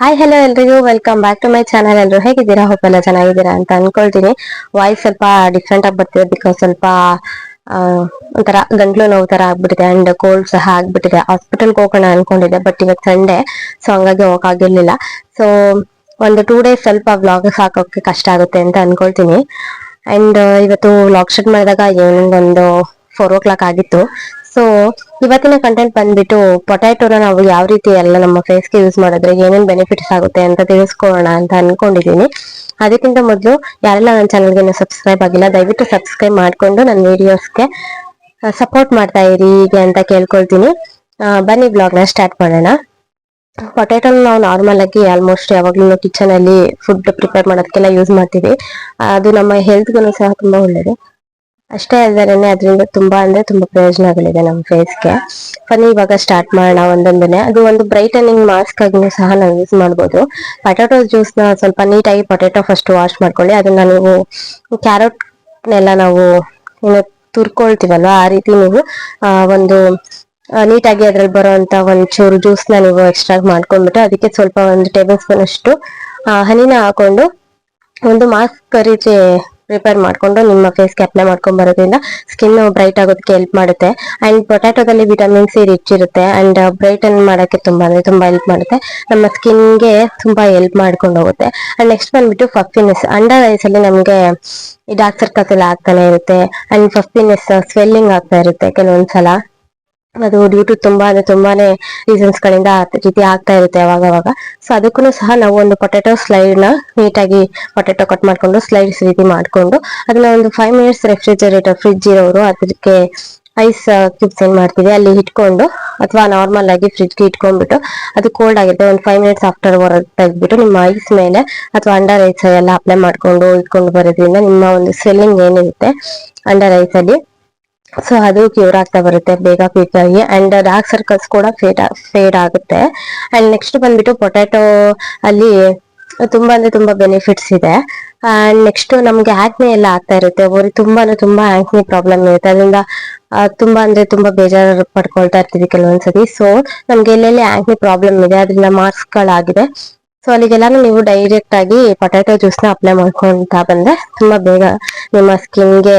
Hi hello ಎಲ್ರಿಗೂ. Welcome back to my channel ಎಲ್ಲರೂ ಹೇಗಿದ್ದೀರಾ? ಹೋಪ್ ಎಲ್ಲ ಚೆನ್ನಾಗಿದ್ದೀರಾ ಅಂತ ಅನ್ಕೊಳ್ತೀನಿ. ವಾಯ್ಸ್ ಸ್ವಲ್ಪ ಡಿಫ್ರೆಂಟ್ ಆಗಿ ಬರ್ತಿದೆ ಬಿಕಾಸ್ ಸ್ವಲ್ಪ ಒಂಥರ ಗಂಟ್ಲು ನೋವು ತರ ಆಗ್ಬಿಟ್ಟಿದೆ ಅಂಡ್ ಕೋಲ್ಡ್ ಸಹ ಆಗ್ಬಿಟ್ಟಿದೆ. ಹಾಸ್ಪಿಟಲ್ಗೆ ಹೋಗೋಣ ಅನ್ಕೊಂಡಿದ್ದೆ ಬಟ್ ಇವತ್ತು ಸಂಡೇ ಸೊ ಹಂಗಾಗಿ ಹೋಗಕ್ಕಾಗಿರ್ಲಿಲ್ಲ ಸೊ ಒಂದು ಟೂ ಡೇಸ್ ಸ್ವಲ್ಪ ವ್ಲಾಗ್ ಹಾಕೋಕೆ ಕಷ್ಟ ಆಗುತ್ತೆ ಅಂತ ಅನ್ಕೊಳ್ತೀನಿ. ಅಂಡ್ ಇವತ್ತು ವ್ಲಾಗ್ ಶೂಟ್ ಮಾಡಿದಾಗ ಒಂದು ಫೋರ್ ಓ ಕ್ಲಾಕ್ ಆಗಿತ್ತು. ಸೊ ಇವತ್ತಿನ ಕಂಟೆಂಟ್ ಬಂದ್ಬಿಟ್ಟು ಪೊಟ್ಯಾಟೋನ ನಾವು ಯಾವ ರೀತಿ ಎಲ್ಲ ನಮ್ಮ ಫೇಸ್ಗೆ ಯೂಸ್ ಮಾಡಿದ್ರೆ, ಏನೇನ್ ಬೆನಿಫಿಟ್ಸ್ ಆಗುತ್ತೆ ಅಂತ ತಿಳಿಸ್ಕೊಳ್ಳೋಣ ಅಂತ ಅನ್ಕೊಂಡಿದೀನಿ. ಅದಕ್ಕಿಂತ ಮೊದಲು ಯಾರೆಲ್ಲ ನನ್ನ ಚಾನಲ್ಗೆ ಸಬ್ಸ್ಕ್ರೈಬ್ ಆಗಿಲ್ಲ, ದಯವಿಟ್ಟು ಸಬ್ಸ್ಕ್ರೈಬ್ ಮಾಡ್ಕೊಂಡು ನನ್ನ ವಿಡಿಯೋಸ್ಗೆ ಸಪೋರ್ಟ್ ಮಾಡ್ತಾ ಇರಿ ಹೀಗೆ ಅಂತ ಕೇಳ್ಕೊಳ್ತೀನಿ. ಬನ್ನಿ ಬ್ಲಾಗ್ನ ಸ್ಟಾರ್ಟ್ ಮಾಡೋಣ. ಪೊಟ್ಯಾಟೋನ ನಾವು ನಾರ್ಮಲ್ ಆಗಿ ಆಲ್ಮೋಸ್ಟ್ ಯಾವಾಗ್ಲೂ ಕಿಚನ್ ಅಲ್ಲಿ ಫುಡ್ ಪ್ರಿಪೇರ್ ಮಾಡೋದಕ್ಕೆಲ್ಲ ಯೂಸ್ ಮಾಡ್ತೀವಿ. ಅದು ನಮ್ಮ ಹೆಲ್ತ್ಗೂ ಸಹ ತುಂಬಾ ಒಳ್ಳೇದು. ಅಷ್ಟೇ ಅಲ್ಲದೆ ಅದರಿಂದ ತುಂಬಾ ಅಂದ್ರೆ ತುಂಬಾ ಪ್ರಯೋಜನಗಳಿದೆ ನಮ್ಮ ಫೇಸ್ಗೆ ಬನ್ನಿ, ಇವಾಗ ಸ್ಟಾರ್ಟ್ ಮಾಡೋಣ ಒಂದೊಂದನೆ ಅದು ಒಂದು ಬ್ರೈಟನಿಂಗ್ ಮಾಸ್ಕ್ ಆಗಿನೂ ಸಹ ನಾವು ಯೂಸ್ ಮಾಡ್ಬೋದು. ಪೊಟ್ಯಾಟೊ ಜ್ಯೂಸ್ನ ಸ್ವಲ್ಪ ನೀಟಾಗಿ ಪೊಟ್ಯಾಟೊ ಫಸ್ಟ್ ವಾಶ್ ಮಾಡ್ಕೊಳ್ಳಿ. ಅದನ್ನ ನೀವು ಕ್ಯಾರೆಟ್ ನೆಲ್ಲ ನಾವು ತುರ್ಕೊಳ್ತೀವಲ್ವಾ? ಆ ರೀತಿ ನೀವು ಒಂದು ನೀಟಾಗಿ ಅದ್ರಲ್ಲಿ ಬರುವಂತ ಒಂದು ಚೂರು ಜ್ಯೂಸ್ನ ನೀವು ಎಕ್ಸ್ಟ್ರಾಕ್ಟ್ ಮಾಡ್ಕೊಂಡ್ಬಿಟ್ಟು ಅದಕ್ಕೆ ಸ್ವಲ್ಪ ಒಂದು ಟೇಬಲ್ ಸ್ಪೂನ್ ಅಷ್ಟು ಹನಿನ ಹಾಕೊಂಡು ಒಂದು ಮಾಸ್ಕ್ ರೀತಿ ಪ್ರಿಪೇರ್ ಮಾಡಿಕೊಂಡು ನಿಮ್ಮ ಫೇಸ್ಗೆ ಅಪ್ಲೈ ಮಾಡ್ಕೊಂಡು ಬರೋದ್ರಿಂದ ಸ್ಕಿನ್ ಬ್ರೈಟ್ ಆಗೋದಕ್ಕೆ ಹೆಲ್ಪ್ ಮಾಡುತ್ತೆ. ಅಂಡ್ ಪೊಟ್ಯಾಟೋದಲ್ಲಿ ವಿಟಮಿನ್ ಸಿ ರಿಚ್ ಇರುತ್ತೆ. ಅಂಡ್ ಬ್ರೈಟನ್ ಮಾಡೋಕ್ಕೆ ತುಂಬಾ ಅಂದ್ರೆ ತುಂಬಾ ಹೆಲ್ಪ್ ಮಾಡುತ್ತೆ. ನಮ್ಮ ಸ್ಕಿನ್ಗೆ ತುಂಬಾ ಹೆಲ್ಪ್ ಮಾಡ್ಕೊಂಡು ಹೋಗುತ್ತೆ. ಅಂಡ್ ನೆಕ್ಸ್ಟ್ ಬಂದ್ಬಿಟ್ಟು ಫಫಿನೆಸ್ ಅಂಡರ್ ಐಸ್ ಅಲ್ಲಿ ನಮ್ಗೆ ಈ ಸರ್ಕಲ್ಸ್ ಎಲ್ಲ ಆಗ್ತಾನೆ ಇರುತ್ತೆ. ಅಂಡ್ ಫಫಿನೆಸ್ ಸ್ವೆಲ್ಲಿಂಗ್ ಆಗ್ತಾ ಇರುತ್ತೆ ಕೆಲವೊಂದ್ಸಲ. ಅದು ಡ್ಯೂಟಿ ತುಂಬಾ ಅಂದ್ರೆ ತುಂಬಾನೇ ರೀಸನ್ಸ್ ಗಳಿಂದ ರೀತಿ ಆಗ್ತಾ ಇರುತ್ತೆ ಅವಾಗ ಅವಾಗ ಸೊ ಅದಕ್ಕೂ ಸಹ ನಾವು ಒಂದು ಪೊಟೆಟೊ ಸ್ಲೈಡ್ನ ನೀಟಾಗಿ ಪೊಟೆಟೊ ಕಟ್ ಮಾಡ್ಕೊಂಡು ಸ್ಲೈಡ್ಸ್ ರೀತಿ ಮಾಡ್ಕೊಂಡು ಅದನ್ನ ಒಂದು ಫೈವ್ ಮಿನಿಟ್ಸ್ ರೆಫ್ರಿಜರೇಟರ್ ಫ್ರಿಡ್ಜ್ ಇರೋರು ಅದಕ್ಕೆ ಐಸ್ ಕ್ಯೂಬ್ಸ್ ಏನ್ ಮಾಡ್ತೀವಿ ಅಲ್ಲಿ ಇಟ್ಕೊಂಡು ಅಥವಾ ನಾರ್ಮಲ್ ಆಗಿ ಫ್ರಿಜ್ಗೆ ಇಟ್ಕೊಂಡ್ಬಿಟ್ಟು ಅದು ಕೋಲ್ಡ್ ಆಗಿರುತ್ತೆ ಒಂದು ಫೈವ್ ಮಿನಿಟ್ಸ್ ಆಫ್ಟರ್ ಹೊರಗೆ ತೆಗ್ದ್ಬಿಟ್ಟು ನಿಮ್ಮ ಐಸ್ ಮೇಲೆ ಅಥವಾ ಅಂಡರ್ ಐಸ್ ಎಲ್ಲ ಅಪ್ಲೈ ಮಾಡ್ಕೊಂಡು ಇಟ್ಕೊಂಡು ಬರೋದ್ರಿಂದ ನಿಮ್ಮ ಒಂದು ಸ್ವೆಲ್ಲಿಂಗ್ ಏನಿರುತ್ತೆ ಅಂಡರ್ ಐಸ್ ಅಲ್ಲಿ. ಸೊ ಅದು ಕ್ಯೂರ್ ಆಗ್ತಾ ಬರುತ್ತೆ, ಬೇಗ ಕ್ವಿಕ್ ಆಗಿ. ಅಂಡ್ ಡಾರ್ಕ್ ಸರ್ಕಲ್ಸ್ ಕೂಡ ಫೇಡ್ ಫೇಡ್ ಆಗುತ್ತೆ. ಅಂಡ್ ನೆಕ್ಸ್ಟ್ ಬಂದ್ಬಿಟ್ಟು ಪೊಟ್ಯಾಟೊ ಅಲ್ಲಿ ತುಂಬಾ ಅಂದ್ರೆ ತುಂಬಾ ಬೆನಿಫಿಟ್ಸ್ ಇದೆ. ಅಂಡ್ ನೆಕ್ಸ್ಟ್ ನಮ್ಗೆ ಆಕ್ನೆ ಎಲ್ಲ ಆಗ್ತಾ ಇರುತ್ತೆ. ತುಂಬಾ ಅಂದ್ರೆ ತುಂಬಾ ಆಕ್ನೆ ಪ್ರಾಬ್ಲಮ್ ಇರುತ್ತೆ. ಅದರಿಂದ ತುಂಬಾ ಅಂದ್ರೆ ತುಂಬಾ ಬೇಜಾರು ಪಡ್ಕೊಳ್ತಾ ಇರ್ತೀವಿ ಕೆಲವೊಂದ್ಸತಿ. ಸೊ ನಮ್ಗೆ ಎಲ್ಲೆಲ್ಲಿ ಆಕ್ನೆ ಪ್ರಾಬ್ಲಮ್ ಇದೆ, ಅದರಿಂದ ಮಾರ್ಕ್ಸ್ ಗಳಾಗಿದೆ. ಸೊ ಅಲ್ಲಿಗೆಲ್ಲಾನು ನೀವು ಡೈರೆಕ್ಟ್ ಆಗಿ ಪೊಟ್ಯಾಟೊ ಜ್ಯೂಸ್ನ ಅಪ್ಲೈ ಮಾಡ್ಕೊಂತ ಬಂದ್ರೆ ತುಂಬಾ ಬೇಗ ನಿಮ್ಮ ಸ್ಕಿನ್ಗೆ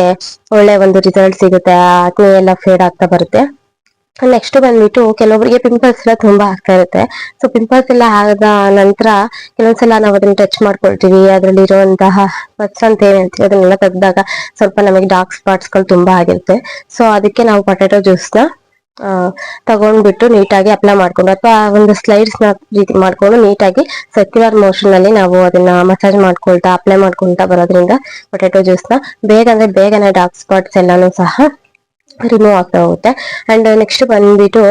ಒಳ್ಳೆ ಒಂದು ರಿಸಲ್ಟ್ ಸಿಗುತ್ತೆ ಆಕ್ನೆ ಎಲ್ಲ ಫೇಡ್ ಆಗ್ತಾ ಬರುತ್ತೆ. ನೆಕ್ಸ್ಟ್ ಬಂದ್ಬಿಟ್ಟು ಕೆಲವೊಬ್ಬರಿಗೆ ಪಿಂಪಲ್ಸ್ ಎಲ್ಲ ತುಂಬಾ ಆಗ್ತಾ ಇರುತ್ತೆ. ಸೊ ಪಿಂಪಲ್ಸ್ ಎಲ್ಲ ಆದ ನಂತರ ಕೆಲವೊಂದ್ಸಲ ನಾವು ಅದನ್ನ ಟಚ್ ಮಾಡ್ಕೊಳ್ತೀವಿ ಅದ್ರಲ್ಲಿ ಇರುವಂತಹ ಪಟ್ಸ್ ಅಂತ ಏನ್ ಹೇಳ್ತೀವಿ, ಅದನ್ನೆಲ್ಲ ತೆಗ್ದಾಗ ಸ್ವಲ್ಪ ನಮಗೆ ಡಾರ್ಕ್ ಸ್ಪಾಟ್ಸ್ಗಳು ತುಂಬಾ ಆಗಿರುತ್ತೆ. ಸೊ ಅದಕ್ಕೆ ನಾವು ಪೊಟ್ಯಾಟೊ ಜ್ಯೂಸ್ ತಗೊಂಡ್ಬಿಟ್ಟು ನೀಟಾಗಿ ಅಪ್ಲೈ ಮಾಡ್ಕೊಂಡು ಅಥವಾ ಒಂದು ಸ್ಲೈಡ್ಸ್ನ ರೀತಿ ಮಾಡ್ಕೊಂಡು ನೀಟಾಗಿ ಸರ್ಕ್ಯುಲರ್ ಮೋಷನ್ ಅಲ್ಲಿ ನಾವು ಅದನ್ನ ಮಸಾಜ್ ಮಾಡ್ಕೊಳ್ತಾ ಅಪ್ಲೈ ಮಾಡ್ಕೊಳ್ತಾ ಬರೋದ್ರಿಂದ ಪೊಟ್ಯಾಟೊ ಜ್ಯೂಸ್ನ ಬೇಗ ಅಂದ್ರೆ ಬೇಗನೆ ಡಾರ್ಕ್ ಸ್ಪಾಟ್ಸ್ ಎಲ್ಲಾನು ಸಹ ರಿಮೂವ್ ಆಗ್ತಾ ಹೋಗುತ್ತೆ. ಅಂಡ್ ನೆಕ್ಸ್ಟ್ ಬಂದ್ಬಿಟ್ಟು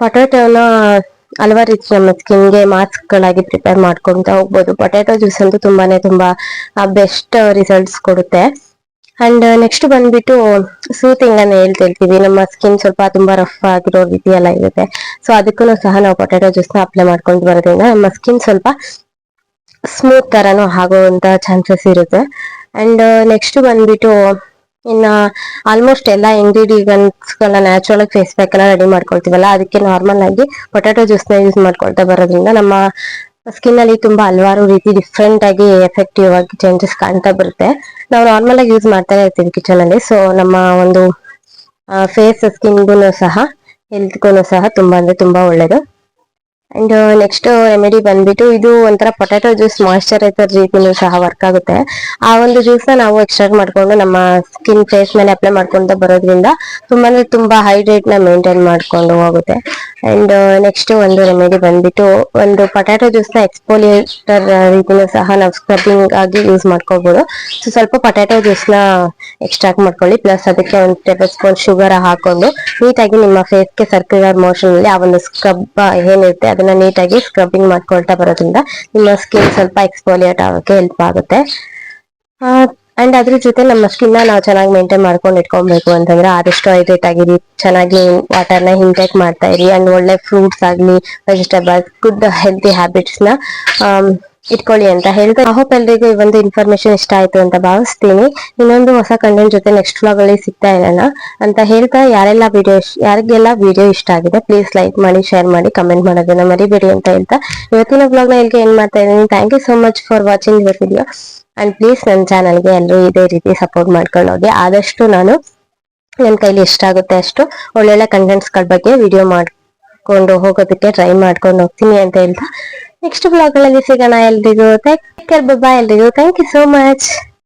ಪೊಟ್ಯಾಟೋನ ಹಲವಾರು ರೀತಿ ನಮ್ಮ ಸ್ಕಿನ್ಗೆ ಮಾಸ್ಕ್ ಗಳಾಗಿ ಪ್ರಿಪೇರ್ ಮಾಡ್ಕೊಳ್ತಾ ಹೋಗ್ಬೋದು. ಪೊಟ್ಯಾಟೊ ಜ್ಯೂಸ್ ಅಂತೂ ತುಂಬಾನೇ ತುಂಬಾ ಬೆಸ್ಟ್ ರಿಸಲ್ಟ್ಸ್ ಕೊಡುತ್ತೆ. ಅಂಡ್ ನೆಕ್ಸ್ಟ್ ಬಂದ್ಬಿಟ್ಟು ಸೂತಿಂಗ್ ಅನ್ನ ಹೇಳ್ತಿರ್ತೀವಿ ನಮ್ಮ ಸ್ಕಿನ್ ಸ್ವಲ್ಪ ತುಂಬಾ ರಫ್ ಆಗಿರೋ ರೀತಿ ಎಲ್ಲ ಇರುತ್ತೆ. ಸೊ ಅದಕ್ಕೂ ಸಹ ನಾವು ಪೊಟ್ಯಾಟೊ ಜ್ಯೂಸ್ನ ಅಪ್ಲೈ ಮಾಡ್ಕೊಂಡು ಬರೋದ್ರಿಂದ ನಮ್ಮ ಸ್ಕಿನ್ ಸ್ವಲ್ಪ ಸ್ಮೂತ್ ತರನು ಆಗುವಂತ ಚಾನ್ಸಸ್ ಇರುತ್ತೆ. ಅಂಡ್ ನೆಕ್ಸ್ಟ್ ಬಂದ್ಬಿಟ್ಟು ಇನ್ನ ಆಲ್ಮೋಸ್ಟ್ ಎಲ್ಲ ಇಂಗ್ರೀಡಿಯೆಂಟ್ಸ್ ಗಳನ್ನ ನ್ಯಾಚುರಲ್ ಆಗಿ ಫೇಸ್ ಪ್ಯಾಕ್ ಎಲ್ಲ ರೆಡಿ ಮಾಡ್ಕೊಳ್ತೀವಲ್ಲ, ಅದಕ್ಕೆ ನಾರ್ಮಲ್ ಆಗಿ ಪೊಟ್ಯಾಟೊ ಜ್ಯೂಸ್ನ ಯೂಸ್ ಮಾಡ್ಕೊಳ್ತಾ ಬರೋದ್ರಿಂದ ನಮ್ಮ ಸ್ಕಿನ್ ಅಲ್ಲಿ ತುಂಬಾ ಹಲವಾರು ರೀತಿ ಡಿಫ್ರೆಂಟ್ ಆಗಿ ಎಫೆಕ್ಟಿವ್ ಆಗಿ ಚೇಂಜಸ್ ಕಾಣ್ತಾ ಬರುತ್ತೆ. ನಾವು ನಾರ್ಮಲ್ ಆಗಿ ಯೂಸ್ ಮಾಡ್ತಾನೆ ಇರ್ತೀವಿ ಕಿಚನ್ ಅಲ್ಲಿ. ಸೊ ನಮ್ಮ ಒಂದು ಫೇಸ್ ಸ್ಕಿನ್ಗೂ ಸಹ ಹೆಲ್ತ್ಗೂ ಸಹ ತುಂಬಾ ಅಂದ್ರೆ ತುಂಬಾ ಒಳ್ಳೇದು. ಅಂಡ್ ನೆಕ್ಸ್ಟ್ ರೆಮಿಡಿ ಬಂದ್ಬಿಟ್ಟು ಇದು ಒಂಥರ ಪೊಟ್ಯಾಟೊ ಜ್ಯೂಸ್ ಮಾಯಿಶ್ಚರೈಸರ್ ರೀತಿನೂ ಸಹ ವರ್ಕ್ ಆಗುತ್ತೆ. ಆ ಒಂದು ಜ್ಯೂಸ್ ನಾವು ಎಕ್ಸ್ಟ್ರಾಕ್ಟ್ ಮಾಡ್ಕೊಂಡು ನಮ್ಮ ಸ್ಕಿನ್ ಫೇಸ್ ಮೇಲೆ ಅಪ್ಲೈ ಮಾಡ್ಕೊಂತ ಬರೋದ್ರಿಂದ ತುಂಬಾ ಅಂದ್ರೆ ತುಂಬಾ ಹೈಡ್ರೇಟ್ನ ಮೇಂಟೈನ್ ಮಾಡ್ಕೊಂಡು ಹೋಗುತ್ತೆ. ಅಂಡ್ ನೆಕ್ಸ್ಟ್ ಒಂದು ರೆಮಿಡಿ ಬಂದ್ಬಿಟ್ಟು ಒಂದು ಪೊಟ್ಯಾಟೊ ಜ್ಯೂಸ್ನ ಎಕ್ಸ್ಪೋಲಿಯೇಟರ್ ರೀತಿನೂ ಸಹ ನಾವು ಸ್ಕ್ರಬ್ಬಿಂಗ್ ಆಗಿ ಯೂಸ್ ಮಾಡ್ಕೋಬಹುದು ಸೊ ಸ್ವಲ್ಪ ಪೊಟ್ಯಾಟೊ ಜ್ಯೂಸ್ನ ಎಕ್ಸ್ಟ್ರಾಕ್ಟ್ ಮಾಡ್ಕೊಳ್ಳಿ. ಪ್ಲಸ್ ಅದಕ್ಕೆ ಒಂದು ಟೇಬಲ್ ಸ್ಪೂನ್ ಶುಗರ್ ಹಾಕೊಂಡು ನೀಟಾಗಿ ನಿಮ್ಮ ಫೇಸ್ಗೆ ಸರ್ಕ್ಯುಲರ್ ಮೋಷನ್ ಅಲ್ಲಿ ಆ ಒಂದು ಸ್ಕ್ರಬ್ ಏನಿರುತ್ತೆ ಅದನ್ನ ನೀಟಾಗಿ ಸ್ಕ್ರಬ್ಬಿಂಗ್ ಮಾಡ್ಕೊಳ್ತಾ ಬರೋದ್ರಿಂದ ನಿಮ್ಮ ಸ್ಕಿನ್ ಸ್ವಲ್ಪ ಎಕ್ಸ್ಪೋಲಿಯೇಟ್ ಆಗೋಕೆ ಹೆಲ್ಪ್ ಆಗುತ್ತೆ. ಅಂಡ್ ಅದ್ರ ಜೊತೆ ನಮ್ಮ ಸ್ಕಿನ್ ನಾವು ಚೆನ್ನಾಗಿ ಮೇಂಟೈನ್ ಮಾಡ್ಕೊಂಡು ಇಟ್ಕೊಬೇಕು ಅಂತಂದ್ರೆ ಆದಷ್ಟು ಹೈಡ್ರೇಟ್ ಆಗಿರಿ, ಚೆನ್ನಾಗಿ ವಾಟರ್ನ ಇಂಟೇಕ್ ಮಾಡ್ತಾ ಇರಿ ಅಂಡ್ ಒಳ್ಳೆ ಫ್ರೂಟ್ಸ್ ಆಗ್ಲಿ ವೆಜಿಟೇಬಲ್ ಗುಡ್ ಹೆಲ್ತಿ ಹ್ಯಾಬಿಟ್ಸ್ನ ಇಟ್ಕೊಳ್ಳಿ ಅಂತ ಹೇಳ್ತಾ ಹೋಪ್ ಎಲ್ರಿಗೂ ಈ ಒಂದು ಇನ್ಫಾರ್ಮೇಶನ್ ಇಷ್ಟ ಆಯ್ತು ಅಂತ ಭಾವಿಸ್ತೀನಿ. ಇನ್ನೊಂದು ಹೊಸ ಕಂಟೆಂಟ್ ಜೊತೆ ನೆಕ್ಸ್ಟ್ ವ್ಲಾಗ್ ಅಲ್ಲಿ ಸಿಗ್ತಾ ಇರೋಣ ಅಂತ ಹೇಳ್ತಾ ಯಾರೆಲ್ಲ ವಿಡಿಯೋ ಯಾರಿಗೆಲ್ಲ ವಿಡಿಯೋ ಇಷ್ಟ ಆಗಿದೆ ಪ್ಲೀಸ್ ಲೈಕ್ ಮಾಡಿ ಶೇರ್ ಮಾಡಿ ಕಮೆಂಟ್ ಮಾಡೋದನ್ನ ಮರಿಬೇಡಿ ಅಂತ ಹೇಳ್ತಾ. ಇವತ್ತಿನ ವ್ಲಾಗ್ನ ಇಲ್ಲಿಗೆ ಏನ್ ಮಾಡ್ತಾ ಇದ್ದೀನಿ. Thank you so much for watching your video and please ನನ್ನ ಚಾನಲ್ಗೆ ಎಲ್ಲರೂ ಇದೇ ರೀತಿ ಸಪೋರ್ಟ್ ಮಾಡ್ಕೊಂಡು ಹೋಗಿ. ಆದಷ್ಟು ನಾನು ನನ್ನ ಕೈಲಿ ಎಷ್ಟಾಗುತ್ತೆ ಅಷ್ಟು ಒಳ್ಳೊಳ್ಳೆ ಕಂಟೆಂಟ್ಸ್ಗಳ ಬಗ್ಗೆ ವಿಡಿಯೋ ಮಾಡ್ಕೊಂಡು ಹೋಗೋದಕ್ಕೆ ಟ್ರೈ ಮಾಡ್ಕೊಂಡು ಹೋಗ್ತೀನಿ ಅಂತ ಹೇಳ್ತಾ ನೆಕ್ಸ್ಟ್ ಬ್ಲಾಗ್ಗಳಲ್ಲಿ ಸಿಗೋಣ ಎಲ್ರಿಗೂ. ಟೇಕ್ ಕೇರ್ ಬಬ್ಬಾ ಎಲ್ರಿಗೂ. Thank you so much